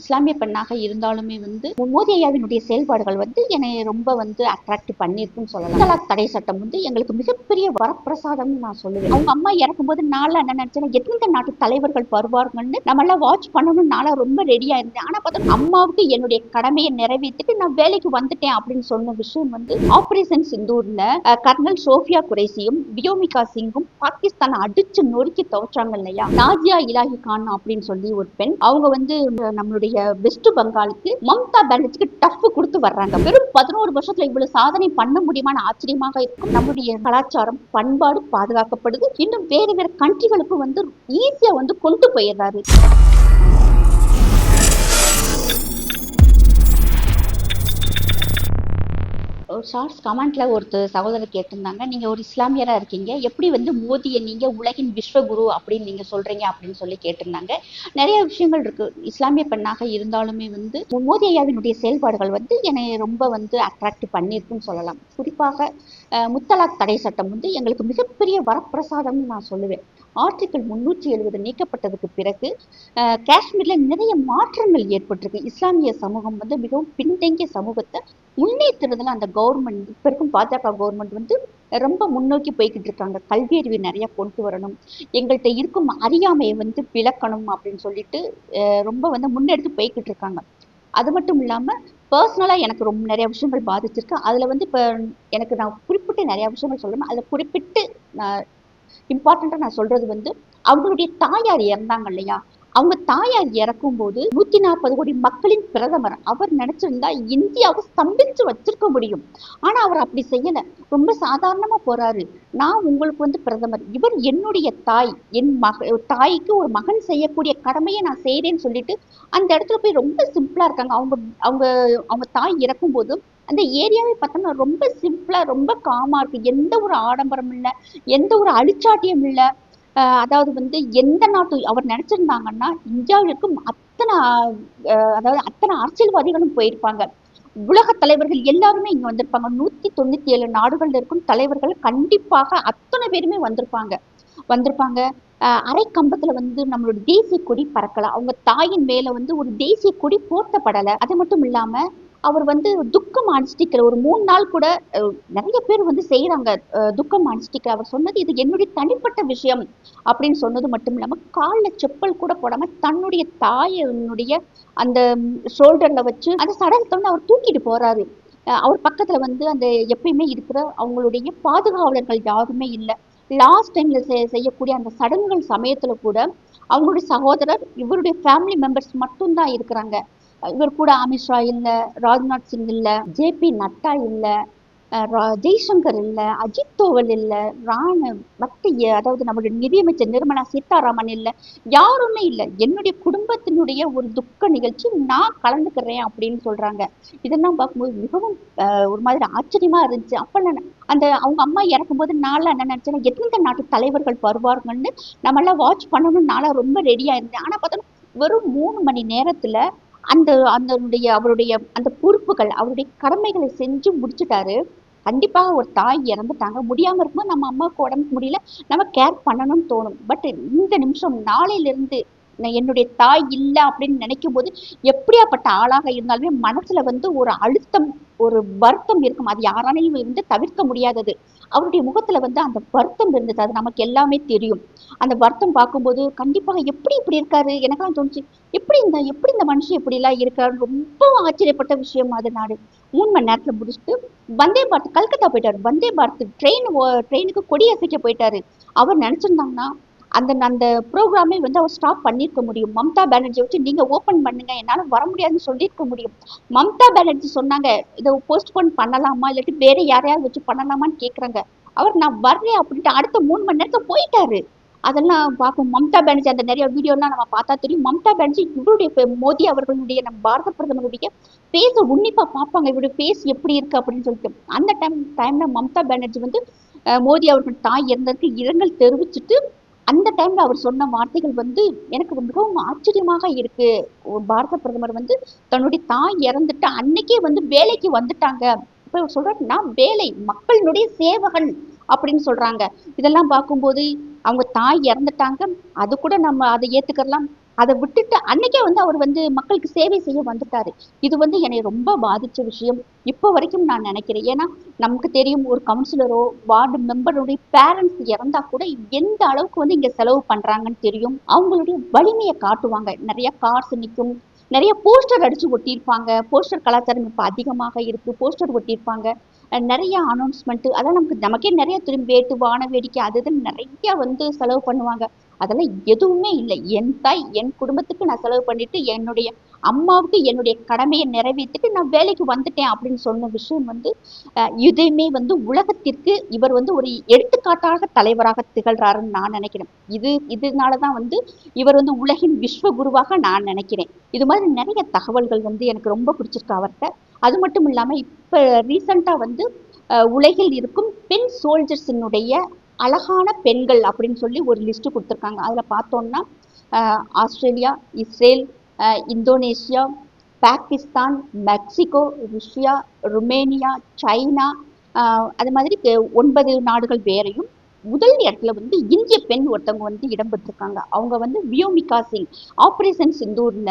இஸ்லாமிய பெண்ணாக இருந்தாலுமே வந்து மோதி ஐயாவினுடைய செயல்பாடுகள் வந்து என்னை ரொம்ப வந்து அட்ராக்ட் பண்ணியிருக்குன்னு சொல்லலாம். தலாக் தடை சட்டம் வந்து எங்களுக்கு மிகப்பெரிய வரப்பிரசாதம்னு நான் சொல்லுவேன். அவங்க அம்மா இறக்கும்போது நாளா என்ன நினைச்சேன் எந்தெந்த நாட்டு தலைவர்கள் வருவார்கள்னு நம்மளாம் வாட்ச் பண்ணணும்னு நாளா ரொம்ப ரெடியா இருந்தேன். ஆனா பார்த்தா அம்மாவுக்கு என்னுடைய கடமையை நிறைவேற்றிட்டு நான் வேலைக்கு வந்துட்டேன் அப்படின்னு சொன்ன விஷயம் வந்து ஆபரேஷன் சிந்தூர்ல கர்னல் சோஃபியா குரேசியும் வியோமிகா சிங்கும் பாகிஸ்தான் அடிச்சு நொறுக்கி துவச்சாங்க இல்லையா? நாஜியா இலாஹி கான் அப்படின்னு சொல்லி ஒரு பெண். அவங்க வந்து நம்மளுடைய வெஸ்ட் பெங்காலுக்கு மம்தா பானர்ஜிக்கு டஃப் கொடுத்து வர்றாங்க. வெறும் பதினோரு வருஷத்துல இவ்வளவு சாதனை பண்ண முடியுமான ஆச்சரியமாக இருக்கும். நம்முடைய கலாச்சாரம் பண்பாடு பாதுகாக்கப்படுது. இன்னும் வேற வேற கண்ட்ரிகளுக்கு வந்து ஈஸியா வந்து கொண்டு போயிடுறாரு. ஒரு ஷார்ட்ஸ் கமெண்ட்ல ஒருத்தர் சகோதரர் கேட்டிருந்தாங்க. நீங்க ஒரு இஸ்லாமியரா இருக்கீங்க. எப்படி வந்து மோதியை நீங்க உலகின் விஸ்வகுரு அப்படின்னு நீங்க சொல்றீங்க அப்படின்னு சொல்லி கேட்டிருந்தாங்க. நிறைய விஷயங்கள் இருக்கு. இஸ்லாமிய பெண்ணாக இருந்தாலுமே வந்து மோதி ஐயாவினுடைய செயல்பாடுகள் வந்து என்னை ரொம்ப வந்து அட்ராக்ட் பண்ணியிருக்குன்னு சொல்லலாம். குறிப்பாக முத்தலாக் தடை சட்டம் வந்து எங்களுக்கு மிகப்பெரிய வரப்பிரசாதம்னு நான் சொல்லுவேன். ஆர்டிகிள் முன்னூற்றி எழுபது நீக்கப்பட்டதுக்கு பிறகு காஷ்மீரில் நிறைய மாற்றங்கள் ஏற்பட்டிருக்கு. இஸ்லாமிய சமூகம் வந்து மிகவும் பின்தங்கிய சமூகத்தை முன்னேற்றுறதுல அந்த கவர்மெண்ட் இப்போ இருக்கும் பாஜக கவர்மெண்ட் வந்து ரொம்ப முன்னோக்கி போய்கிட்டு இருக்காங்க. கல்வி அறிவு நிறைய கொண்டு வரணும். எங்கள்கிட்ட இருக்கும் அறியாமையை வந்து விளக்கணும் அப்படின்னு சொல்லிட்டு ரொம்ப வந்து முன்னெடுத்து போய்கிட்டு இருக்காங்க. அது மட்டும் இல்லாமல் பர்சனலாக எனக்கு ரொம்ப நிறைய விஷயங்கள் பாதிச்சிருக்கு. அதில் வந்து இப்போ எனக்கு நான் குறிப்பிட்டு நிறைய விஷயங்கள் சொல்லணும். அதில் குறிப்பிட்டு நான் இம்பார்ட்டண்டா நான் சொல்றது வந்து அவங்களுடைய தாயார் இறந்தாங்க இல்லையா? அவங்க தாயார் இறக்கும் போது நூத்தி நாற்பது கோடி மக்களின் பிரதமர். அவர் நினைச்சிருந்தா இந்தியாவை ஸ்தம்பிச்சு வச்சிருக்க முடியும். ஆனா அவர் அப்படி செய்யல. ரொம்ப சாதாரணமா போறாரு. நான் உங்களுக்கு வந்து பிரதமர் இவர் என்னுடைய தாய். என் மக தாய்க்கு ஒரு மகன் செய்யக்கூடிய கடமையை நான் செய்யறேன்னு சொல்லிட்டு அந்த இடத்துல போய் ரொம்ப சிம்பிளா இருக்காங்க. அவங்க அவங்க அவங்க தாய் இறக்கும் போது அந்த ஏரியாவே பார்த்தோம்னா ரொம்ப சிம்பிளாக ரொம்ப காமாக இருக்குது எந்த ஒரு ஆடம்பரம் இல்லை எந்த ஒரு அழிச்சாட்டியம் இல்லை. அதாவது வந்து எந்த நாட்டு அவர் நினச்சிருந்தாங்கன்னா இந்தியாவில் இருக்கும் அத்தனை அதாவது அத்தனை அரசியல்வாதிகளும் போயிருப்பாங்க. உலக தலைவர்கள் எல்லாருமே இங்கே வந்திருப்பாங்க. நூற்றி தொண்ணூற்றி ஏழு நாடுகளில் இருக்கும் தலைவர்கள் கண்டிப்பாக அத்தனை பேருமே வந்திருப்பாங்க. வந்திருப்பாங்க. அரை கம்பத்துல வந்து நம்மளோட தேசிய கொடி பறக்கல. அவங்க தாயின் மேல வந்து ஒரு தேசிய கொடி போர்த்தப்படல. அது மட்டும் இல்லாம அவர் வந்து துக்கம் அனுஷ்டிக்கிற ஒரு மூணு நாள் கூட நிறைய பேர் வந்து செய்யறாங்க துக்கம் அனுஷ்டிக்கிற அவர் சொன்னது இது என்னுடைய தனிப்பட்ட விஷயம் அப்படின்னு சொன்னது மட்டும் இல்லாமல் காலில் செப்பல் கூட போடாம தன்னுடைய தாயனுடைய அந்த ஷோல்டர்ல வச்சு அந்த சடலத்தை அவர் தூக்கிட்டு போறாரு. அவர் பக்கத்துல வந்து அந்த எப்பயுமே இருக்கிற அவங்களுடைய பாதுகாவலர்கள் யாருமே இல்லை. லாஸ்ட் டைம்ல செய்யக்கூடிய அந்த சடங்குகள் சமயத்துல கூட அவங்களுடைய சகோதரர் இவருடைய ஃபேமிலி மெம்பர்ஸ் மட்டும்தான் இருக்கிறாங்க. இவர் கூட அமித்ஷா இல்ல ராஜ்நாத் சிங் இல்ல ஜேபி நட்டா இல்ல ரா- ஜெய்சங்கர் இல்ல அஜித் தோவல் இல்ல ராண மத்த அதாவது நம்மளுடைய நிதியமைச்சர் நிர்மலா சீதாராமன் இல்ல யாருமே இல்ல. என்னுடைய குடும்பத்தினுடைய ஒரு துக்க நிகழ்ச்சி நான் கலந்துக்கிறேன் அப்படின்னு சொல்றாங்க. இதெல்லாம் பார்க்கும்போது மிகவும் ஒரு மாதிரி ஆச்சரியமா இருந்துச்சு. அப்ப நான் அந்த அவங்க அம்மா இறக்கும்போது நாளா என்ன நினைச்சேன்னா எந்தெந்த நாட்டு தலைவர்கள் வருவார்கள்னு நம்மளாம் வாட்ச் பண்ணணும்னு நாளா ரொம்ப ரெடியா இருந்தேன். ஆனா பார்த்தோம்னா வெறும் மூணு மணி நேரத்துல அந்த அதனுடைய அவருடைய அந்த பொறுப்புகள் அவருடைய கடமைகளை செஞ்சு முடிச்சுட்டாரு. கண்டிப்பாக ஒரு தாய் இறந்துட்டாங்க. முடியாம இருக்கும்போது நம்ம அம்மாவுக்கு உடம்புக்கு முடியல. நம்ம கேர் பண்ணணும்னு தோணும். பட் இந்த நிமிஷம் நாளையில இருந்து என்னுடைய தாய் இல்லை அப்படின்னு நினைக்கும் போது எப்படியாப்பட்ட ஆளாக இருந்தாலுமே மனசுல வந்து ஒரு அழுத்தம் ஒரு வருத்தம் இருக்கும். அது யாராலையும் வந்து தவிர்க்க முடியாதது. அவருடைய முகத்துல வந்து அந்த வருத்தம் இருந்தது. அது நமக்கு எல்லாமே தெரியும். அந்த வருத்தம் பார்க்கும்போது கண்டிப்பாக எப்படி இப்படி இருக்காரு? எனக்கெல்லாம் தோணுச்சு. எப்படி இந்த எப்படி இந்த மனுஷன் இப்படி எல்லாம் இருக்காருன்னு ரொம்ப ஆச்சரியப்பட்ட விஷயம் அது நாடு மூணு மணி நேரத்துல முடிச்சுட்டு வந்தே பாரத் கல்கத்தா போயிட்டாரு. வந்தே பாரத் ட்ரெயின் ட்ரெயினுக்கு கொடி அசைக்க போயிட்டாரு. அவர் நினைச்சிருந்தாங்கன்னா அந்த அந்த ப்ரோக்ராமே வந்து அவர் ஸ்டாப் பண்ணியிருக்க முடியும். மம்தா பானர்ஜி வச்சு நீங்க ஓபன் பண்ணுங்க. என்னால வர முடியாதுன்னு சொல்லியிருக்க முடியும். மம்தா பானர்ஜி சொன்னாங்க இதை போஸ்ட்போன் பண்ணலாமா? இல்லாட்டி வேற யாரையாவது வச்சு பண்ணலாமான்னு கேக்குறாங்க. அவர் நான் வர்றேன் அப்படின்ட்டு அடுத்த மூணு மணி நேரத்தில் போயிட்டாரு. அதெல்லாம் பார்ப்போம். மம்தா பானர்ஜி அந்த நிறைய வீடியோலாம் நம்ம பார்த்தா தெரியும். மம்தா பானர்ஜி இவருடைய மோடி அவர்களுடைய நம்ம பாரத பிரதமருடைய பேச உன்னிப்பா பார்ப்பாங்க. இவருடைய பேஸ் எப்படி இருக்கு அப்படின்னு சொல்லிட்டு. அந்த டைம் டைம்ல மம்தா பானர்ஜி வந்து மோடி அவர்கள் தாய் இறந்ததுக்கு இரங்கல் தெரிவிச்சுட்டு டைம்ல அவர் சொன்ன வார்த்தைகள் வந்து எனக்கு மிகவும் ஆச்சரியமாக இருக்கு. பாரத பிரதமர் வந்து தன்னுடைய தாய் இறந்துட்டு அன்னைக்கே வந்து வேலைக்கு வந்துட்டாங்க. இப்ப சொல்றாரு நான் வேலை மக்களினுடைய சேவகன் அப்படின்னு சொல்றாங்க. இதெல்லாம் பார்க்கும்போது அவங்க தாய் இறந்துட்டாங்க. அது கூட நம்ம அதை ஏத்துக்கலாம் அதை விட்டுட்டு அன்னைக்கே வந்து அவர் வந்து மக்களுக்கு சேவை செய்ய வந்துட்டாரு. இது வந்து என்னை ரொம்ப பாதிச்ச விஷயம். இப்போ வரைக்கும் நான் நினைக்கிறேன். ஏன்னா நமக்கு தெரியும் ஒரு கவுன்சிலரோ வார்டு மெம்பருடைய பேரண்ட்ஸ் இறந்தா கூட எந்த அளவுக்கு வந்து இங்க செலவு பண்றாங்கன்னு தெரியும். அவங்களுடைய வலிமையை காட்டுவாங்க. நிறைய கார்ஸ் நிற்கும். நிறைய போஸ்டர் அடிச்சு ஒட்டியிருப்பாங்க. போஸ்டர் கலாச்சாரம் இப்போ அதிகமாக இருக்கு. போஸ்டர் ஒட்டியிருப்பாங்க. நிறைய அனௌன்ஸ்மெண்ட்டு அதான் நமக்கு நமக்கே நிறைய திரும்பி வேட்டு வான வேடிக்கை அது இதுன்னு நிறைய வந்து செலவு பண்ணுவாங்க. அதெல்லாம் எதுவுமே இல்லை. என் தாய் என் குடும்பத்துக்கு நான் செலவு பண்ணிட்டு என்னுடைய அம்மாவுக்கு என்னுடைய கடமையை நிறைவேற்றிட்டு நான் வேலைக்கு வந்துட்டேன் அப்படின்னு சொன்ன விஷயம் வந்து இதுவுமே வந்து உலகத்திற்கு இவர் வந்து ஒரு எடுத்துக்காட்டாக தலைவராக திகழ்றாருன்னு நான் நினைக்கிறேன். இது இதனால தான் வந்து இவர் வந்து உலகின் விஸ்வ குருவாக நான் நினைக்கிறேன். இது மாதிரி நிறைய தகவல்கள் வந்து எனக்கு ரொம்ப பிடிச்சிருக்கு அவர்கிட்ட. அது மட்டும் இல்லாமல் இப்போ ரீசண்டாக வந்து உலகில் இருக்கும் பெண் சோல்ஜர்ஸினுடைய அழகான பெண்கள் அப்படின்னு சொல்லி ஒரு லிஸ்ட்டு கொடுத்துருக்காங்க. அதில் பார்த்தோம்னா Australia Israel Indonesia Pakistan Mexico Russia Romania China அது மாதிரி ஒன்பது நாடுகள் வேறையும் முதல் இடத்துல வந்து இந்திய பெண் ஒருத்தவங்க வந்து இடம் பெற்றிருக்காங்க. அவங்க வந்து வியோமிகா சிங். ஆப்ரேஷன் சிந்தூர்ல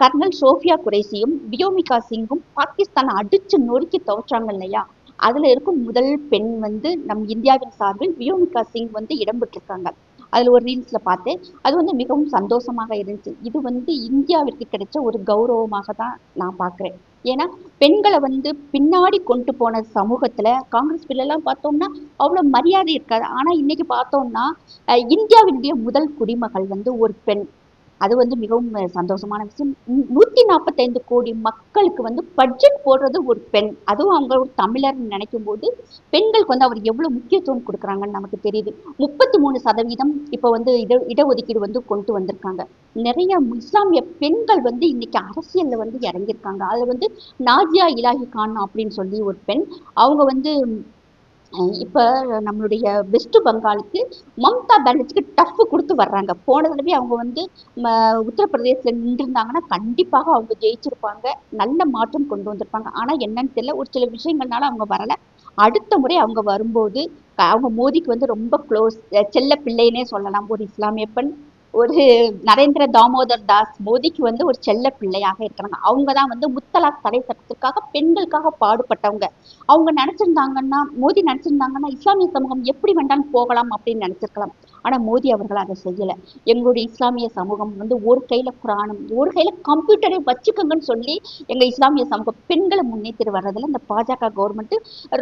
கர்னல் சோஃபியா குரேசியும் வியோமிகா சிங்கும் பாகிஸ்தான் அடிச்சு நொறுக்கி துவச்சாங்க இல்லையா? அதுல இருக்கும் முதல் பெண் வந்து நம் இந்தியாவின் சார்பில் வியோமிகா சிங் வந்து இடம்பெற்றிருக்காங்க. அதில் அதுல ஒரு ரீல்ஸ்ல பார்த்தேன். அது வந்து மிகவும் சந்தோஷமாக இருந்துச்சு. இது வந்து இந்தியாவிற்கு கிடைச்ச ஒரு கௌரவமாக தான் நான் பார்க்குறேன். ஏன்னா பெண்களை வந்து பின்னாடி கொண்டு போன சமூகத்துல காங்கிரஸ் பிள்ளைலாம் பார்த்தோம்னா அவ்வளவு மரியாதை இருக்காது. ஆனா இன்னைக்கு பார்த்தோம்னா இந்தியாவினுடைய முதல் குடிமகள் வந்து ஒரு பெண். அது வந்து மிகவும் சந்தோஷமான விஷயம். நூற்றி நாற்பத்தைந்து கோடி மக்களுக்கு வந்து பட்ஜெட் போடுறது ஒரு பெண். அதுவும் அவங்க ஒரு தமிழர்னு நினைக்கும் போது பெண்களுக்கு வந்து அவர் எவ்வளவு முக்கியத்துவம் கொடுக்குறாங்கன்னு நமக்கு தெரியுது. முப்பத்தி மூணு சதவீதம் இப்போ வந்து இட இடஒதுக்கீடு வந்து கொண்டு வந்திருக்காங்க. நிறைய இஸ்லாமிய பெண்கள் வந்து இன்னைக்கு அரசியல்ல வந்து இறங்கியிருக்காங்க. அதுல வந்து நாஜியா இலாஹி கான் அப்படின்னு சொல்லி ஒரு பெண். அவங்க வந்து இப்ப நம்மளுடைய வெஸ்ட் பெங்காலுக்கு மம்தா பானர்ஜிக்கு டஃப் கொடுத்து வர்றாங்க. போன தடவை அவங்க வந்து ம, உத்தரப்பிரதேசத்துல நின்றுருந்தாங்கன்னா கண்டிப்பாக அவங்க ஜெயிச்சிருப்பாங்க. நல்ல மாற்றம் கொண்டு வந்திருப்பாங்க. ஆனா என்னன்னு தெரியல. ஒரு சில விஷயங்கள்னால அவங்க வரல. அடுத்த முறை அவங்க வரும்போது அவங்க மோதிக்கு வந்து ரொம்ப க்ளோஸ் செல்ல பிள்ளைன்னே சொல்லலாம். ஒரு இஸ்லாமிய பெண் ஒரு நரேந்திர தாமோதர் தாஸ் மோதிக்கு வந்து ஒரு செல்ல பிள்ளையாக இருக்கிறாங்க. அவங்க தான் வந்து முத்தலாக் தடை சட்டத்திற்காக பெண்களுக்காக பாடுபட்டவங்க. அவங்க நினைச்சிருந்தாங்கன்னா மோதி நினைச்சிருந்தாங்கன்னா இஸ்லாமிய சமூகம் எப்படி வேண்டாலும் போகலாம் அப்படின்னு நினைச்சிருக்கலாம். ஆனா மோடி அவர்கள் அதை செய்யல. எங்களுடைய இஸ்லாமிய சமூகம் வந்து ஒரு கையில் குரானும் ஒரு கையில் கம்ப்யூட்டரை வச்சுக்கோங்கன்னு சொல்லி எங்க இஸ்லாமிய சமூகம் பெண்களை முன்னேற்றி வர்றதுல இந்த பாஜக கவர்மெண்ட்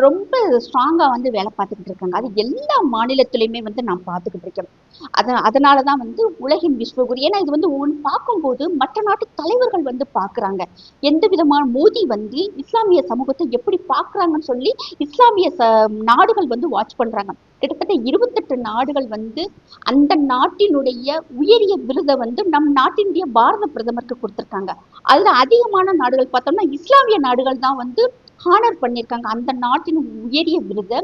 ரொம்ப ஸ்ட்ராங்கா வந்து வேலை பார்த்துக்கிட்டு இருக்காங்க. அது எல்லா மாநிலத்திலயுமே வந்து நான் பார்த்துக்கிட்டு இருக்கேன். அத அதனாலதான் வந்து உலகின் விஸ்வகுரு ஏன்னா இது வந்து ஒன்று பார்க்கும்போது மற்ற நாட்டு தலைவர்கள் வந்து பார்க்குறாங்க. எந்த விதமான மோதி வந்து இஸ்லாமிய சமூகத்தை எப்படி பார்க்குறாங்கன்னு சொல்லி இஸ்லாமிய ச நாடுகள் வந்து வாட்ச் பண்றாங்க. கிட்டத்தட்ட இருபத்தெட்டு நாடுகள் வந்து அந்த நாட்டினுடைய உயரிய விருதை வந்து நம் நாட்டினுடைய பாரத பிரதமருக்கு கொடுத்துருக்காங்க. அதுல அதிகமான நாடுகள் பார்த்தோம்னா இஸ்லாமிய நாடுகள் தான் வந்து ஹானர் பண்ணியிருக்காங்க. அந்த நாட்டின் உயரிய விருதை.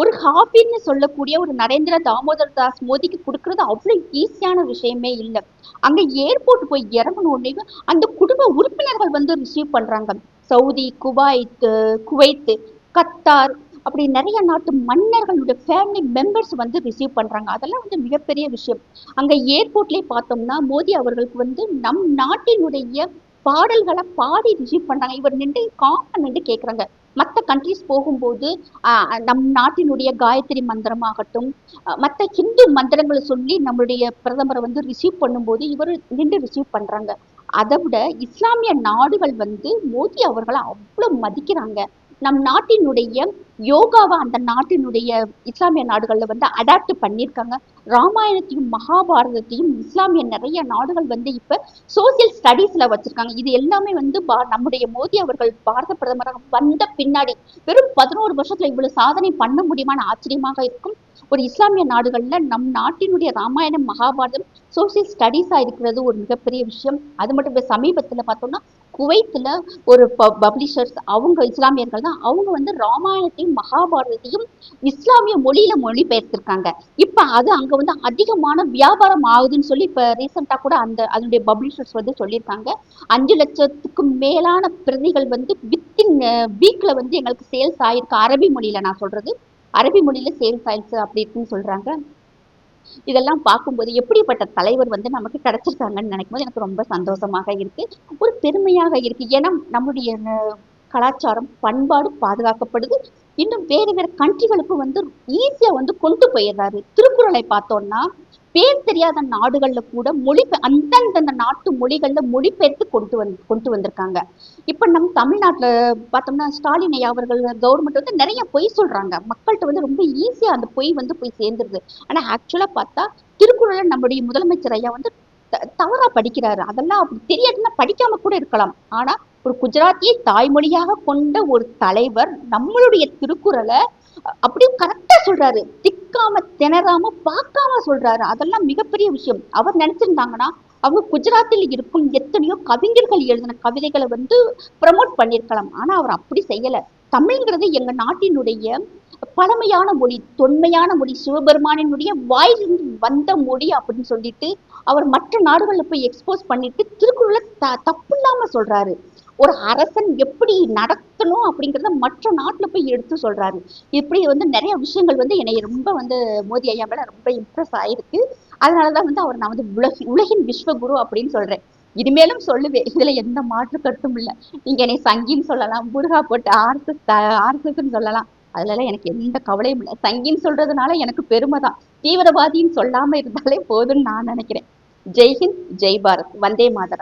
ஒரு ஹாபின்னு சொல்லக்கூடிய ஒரு நரேந்திர தாமோதர் தாஸ் மோதிக்கு கொடுக்கறது அவ்வளவு ஈஸியான விஷயமே இல்லை. அங்க ஏர்போர்ட் போய் இறங்கணும் உடனே அந்த குடும்ப உறுப்பினர்கள் வந்து ரிசீவ் பண்றாங்க. சவுதி குவைத் குவைத்து கத்தார் அப்படி நிறைய நாட்டு மன்னர்களுடைய ஃபேமிலி மெம்பர்ஸ் வந்து ரிசீவ் பண்ணுறாங்க அதெல்லாம் வந்து மிகப்பெரிய விஷயம். அங்கே ஏர்போர்ட்லேயே பார்த்தோம்னா மோடி அவர்களுக்கு வந்து நம் நாட்டினுடைய பாடல்களை பாடி ரிசீவ் பண்ணுறாங்க இவர் நின்று காமன் நின்று கேட்குறாங்க மற்ற கண்ட்ரிஸ் போகும்போது நம் நாட்டினுடைய காயத்ரி மந்திரமாகட்டும் ஆகட்டும் மற்ற ஹிந்து மந்திரங்களை சொல்லி நம்மளுடைய பிரதமரை வந்து ரிசீவ் பண்ணும்போது இவர் நின்று ரிசீவ் பண்ணுறாங்க அதை விட இஸ்லாமிய நாடுகள் வந்து மோடி அவர்களை அவ்வளோ மதிக்கிறாங்க. நம் நாட்டினுடைய யோகாவை அந்த நாட்டினுடைய இஸ்லாமிய நாடுகள்ல வந்து அடாப்ட் பண்ணியிருக்காங்க. ராமாயணத்தையும் மகாபாரதத்தையும் இஸ்லாமிய நிறைய நாடுகள் வந்து இப்போ சோசியல் ஸ்டடீஸ்ல வச்சிருக்காங்க. இது எல்லாமே வந்து பா- நம்முடைய மோடி அவர்கள் பாரத பிரதமராக வந்த பின்னாடி வெறும் பதினோரு வருஷத்துல இவ்வளவு சாதனை பண்ண முடியுமான ஆச்சரியமாக இருக்கும். ஒரு இஸ்லாமிய நாடுகள்ல நம் நாட்டினுடைய ராமாயணம் மகாபாரதம் சோசியல் ஸ்டடீஸா இருக்கிறது ஒரு மிகப்பெரிய விஷயம். அது மட்டும் இப்போ சமீபத்தில் பார்த்தோம்னா குவைத்தில் ஒரு பப்ளிஷர்ஸ் அவங்க இஸ்லாமியர்கள் தான். அவங்க வந்து ராமாயணத்தையும் மகாபாரதத்தையும் இஸ்லாமிய மொழியில மொழிபெயர்த்திருக்காங்க. இப்போ அது அங்க வந்து அதிகமான வியாபாரம் ஆகுதுன்னு சொல்லி இப்போ ரீசெண்டாக கூட அந்த அதனுடைய பப்ளிஷர்ஸ் வந்து சொல்லியிருக்காங்க. அஞ்சு லட்சத்துக்கும் மேலான பிரதிகள் வந்து வித்தின் வீக்ல வந்து எங்களுக்கு சேல்ஸ் ஆயிருக்கு. அரபி மொழியில நான் சொல்றது. அரபி மொழியில சேல்ஸ் ஆயிடுச்சு அப்படி இருக்குன்னு சொல்றாங்க. இதெல்லாம் பார்க்கும்போது எப்படிப்பட்ட தலைவர் வந்து நமக்கு கிடைச்சிருக்காங்கன்னு நினைக்கும் போது எனக்கு ரொம்ப சந்தோஷமாக இருக்கு. ஒரு பெருமையாக இருக்கு. ஏன்னா நம்முடைய கலாச்சாரம் பண்பாடு பாதுகாக்கப்படுது. இன்னும் வேறு வேறு கண்ட்ரிகளுக்கு வந்து ஈஸியா வந்து கொண்டு போயிடுறாரு. திருக்குறளை பார்த்தோம்னா பேர் தெரியாத நாடுகள்ல கூட மொழி அந்தந்த நாட்டு மொழிகள்ல மொழிபெயர்த்து கொண்டு வந்து கொண்டு வந்திருக்காங்க. இப்ப நம்ம தமிழ்நாட்டுல பார்த்தோம்னா ஸ்டாலின் ஐயா அவர்கள் கவர்மெண்ட் வந்து நிறைய பொய் சொல்றாங்க. மக்கள்கிட்ட வந்து ரொம்ப ஈஸியா அந்த பொய் வந்து போய் சேர்ந்துருது. ஆனா ஆக்சுவலா பார்த்தா திருக்குறளை நம்முடைய முதலமைச்சர் ஐயா வந்து த- தவறா படிக்கிறாரு. அதெல்லாம் அப்படி தெரியாதுன்னா படிக்காம கூட இருக்கலாம். ஆனா ஒரு குஜராத்தியை தாய்மொழியாக கொண்ட ஒரு தலைவர் நம்மளுடைய திருக்குறளை அப்படியும் அப்படியே கரெக்டா சொல்றாரு. திக்காம திணறாம பார்க்காம சொல்றாரு. அதெல்லாம் மிகப்பெரிய விஷயம். அவர் நினைச்சிருந்தாங்கன்னா அவங்க குஜராத்தில் இருக்கும் எத்தனையோ கவிஞர்கள் எழுதின கவிதைகளை வந்து ப்ரமோட் பண்ணியிருக்கலாம். ஆனா அவர் அப்படி செய்யல. தமிழ்ங்கிறது எங்க நாட்டினுடைய பழமையான மொழி தொன்மையான மொழி சிவபெருமானினுடைய வாயிலிருந்து வந்த மொழி அப்படின்னு சொல்லிட்டு அவர் மற்ற நாடுகளில் போய் எக்ஸ்போஸ் பண்ணிட்டு திருக்குறளை த தப்பு இல்லாமல் சொல்கிறாரு ஒரு அரசன் எப்படி நடத்தணும் அப்படிங்கிறத மற்ற நாட்டில் போய் எடுத்து சொல்கிறாரு இப்படி வந்து நிறைய விஷயங்கள் வந்து என்னை ரொம்ப வந்து மோதி ஐயா மேலே ரொம்ப இம்ப்ரெஸ் ஆயிருக்கு. அதனாலதான் வந்து அவர் நான் வந்து உலகி உலகின் விஸ்வகுரு அப்படின்னு சொல்கிறேன் இனிமேலும் சொல்லுவேன். இதுல எந்த மாற்று கருத்தும் இல்லை. நீங்க என்னை சங்கின்னு சொல்லலாம் முருகா போட்டு ஆர்எஸ்எஸ் ஆர்எஸ்எஸ்ன்னு சொல்லலாம். அதுலலாம் எனக்கு எந்த கவலையும் இல்லை. சங்கின்னு சொல்றதுனால எனக்கு பெருமை தான் தீவிரவாதின்னு சொல்லாம இருந்தாலே போதும்னு நான் நினைக்கிறேன். ஜெய்ஹிந்த் ஜெய் பாரத் வந்தே மாதரம்